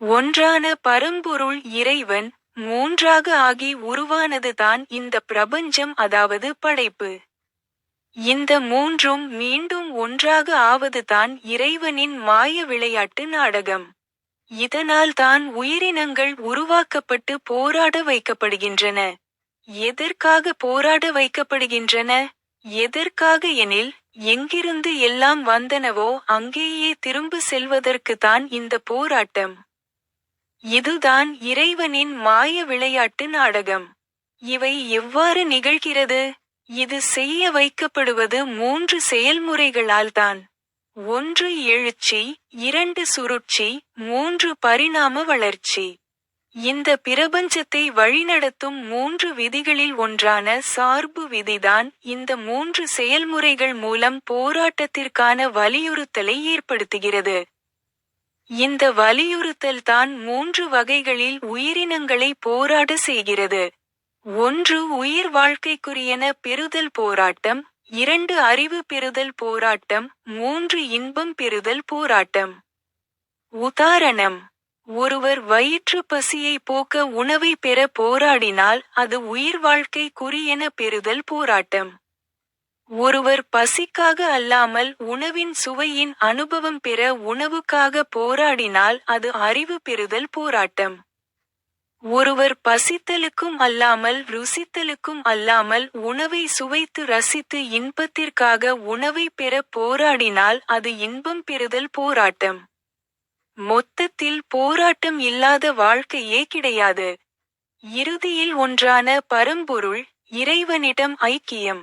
ஒன்றான பரம்பொருள் இறைவன் மூன்றாக ஆகி உருவானதுதான் இந்த பிரபஞ்சம் அதாவது படைப்பு. இந்த மூன்றும் மீண்டும் ஒன்றாக ஆவதுதான் இறைவனின் மாய விளையாட்டு நாடகம். இதனால் தான் உயிரினங்கள் உருவாக்கப்பட்டு போராட வைக்கப்படுகின்றன. எதற்காக போராட வைக்கப்படுகின்றன? எதற்காக எனில் எங்கிருந்து எல்லாம் வந்தனவோ அங்கேயே திரும்ப செல்வதற்கு தான் இந்த போராட்டம். இதுதான் இறைவனின் மாய விளையாட்டு நாடகம். இவை எவ்வாறு நிகழ்கிறது? இது செய்ய வைக்கப்படுவது மூன்று செயல்முறைகளால்தான் ஒன்று எழுச்சி இரண்டு சுருட்சி மூன்று பரிணாம வளர்ச்சி. இந்த பிரபஞ்சத்தை வழிநடத்தும் மூன்று விதிகளில் ஒன்றான சார்பு விதிதான் இந்த மூன்று செயல்முறைகள் மூலம் போராட்டத்திற்கான வலியுறுத்தலை ஏற்படுத்துகிறது. இந்த வலியுறுத்தல் தான் மூன்று வகைகளில் உயிரினங்களை போராட செய்கிறது. ஒன்று உயிர் வாழ்க்கைக்குரியன பெறுதல் போராட்டம் இரண்டு அறிவு பெறுதல் போராட்டம் மூன்று இன்பம் பெறுதல் போராட்டம். உதாரணம் ஒருவர் வயிற்று பசியை போக்க உணவை பெற போராடினால் அது உயிர் வாழ்க்கைக்குரியன பெறுதல் போராட்டம். ஒருவர் பசிக்காக அல்லாமல் உணவின் சுவையின் அனுபவம் பெற உணவுக்காக போராடினால் அது அறிவு பெறுதல் போராட்டம். ஒருவர் பசித்தலுக்கும் அல்லாமல் ருசித்தலுக்கும் அல்லாமல் உணவை சுவைத்து ரசித்து இன்பத்திற்காக உணவை பெற போராடினால் அது இன்பம் பெறுதல் போராட்டம். மொத்தத்தில் போராட்டம் இல்லாத வாழ்க்கையே கிடையாது. இறுதியில் ஒன்றான பரம்பொருள் இறைவனிடம் ஐக்கியம்.